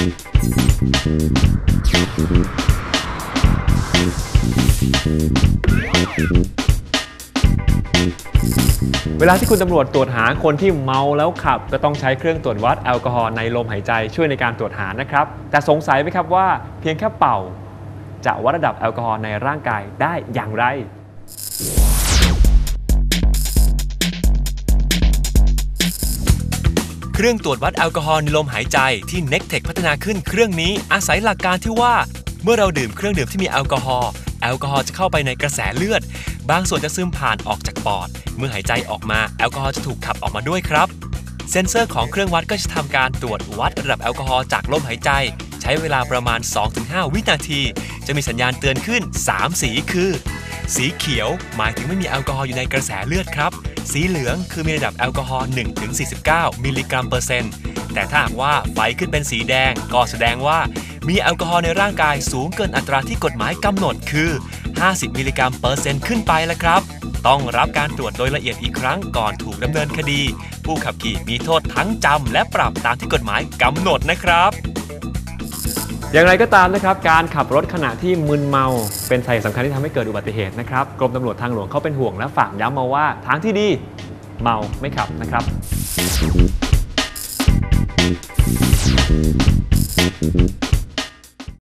เวลาที่คุณตำรวจตรวจหาคนที่เมาแล้วขับ ก็ต้องใช้เครื่องตรวจวัดแอลกอฮอล์ในลมหายใจช่วยในการตรวจหานะครับ แต่สงสัยไหมครับว่าเพียงแค่เป่า จะวัดระดับแอลกอฮอล์ในร่างกายได้อย่างไร เครื่องตรวจวัดแอลกอฮอล์ในลมหายใจที่ n e c t e c h พัฒนาขึ้นเครื่องนี้อาศัยหลักการที่ว่า เมื่อเราดื่มเครื่องดื่มที่มีแอลกอฮอล์แอลกอฮอล์จะเข้าไปในกระแสเลือด บางส่วนจะซึมผ่านออกจากปอด เมื่อหายใจออกมาแอลกอฮอล์จะถูกขับออกมาด้วยครับ เซ็นเซอร์ของเครื่องวัดก็จะทำการตรวจวัดระดับแอลกอฮอล์จากลมหายใจ ใช้เวลาประมาณ 2-5 วินาที จะมีสัญญาณเตือนขึ้น 3 สีคือ สีเขียวหมายถึงไม่มีแอลกอฮอล์อยู่ในกระแสเลือดครับ สีเหลืองคือมีระดับแอลกอฮอล์1-49 มิลลิกรัมเปอร์เซ็นต์ แต่ถ้าหากว่าไฟขึ้นเป็นสีแดงก็แสดงว่ามีแอลกอฮอล์ในร่างกายสูงเกินอัตราที่กฎหมายกำหนดคือ 50 มิลลิกรัมเปอร์เซ็นต์ขึ้นไปแล้วครับ ต้องรับการตรวจโดยละเอียดอีกครั้งก่อนถูกดำเนินคดี ผู้ขับขี่มีโทษทั้งจำและปรับตามที่กฎหมายกำหนดนะครับ อย่างไรก็ตามนะครับการขับรถขณะที่มึนเมา เป็นสาเหตุสำคัญที่ทำให้เกิดอุบัติเหตุนะครับกรมตำรวจทางหลวงเขาเป็นห่วงและฝากย้ำมาว่าทางที่ดีเมาไม่ขับนะครับ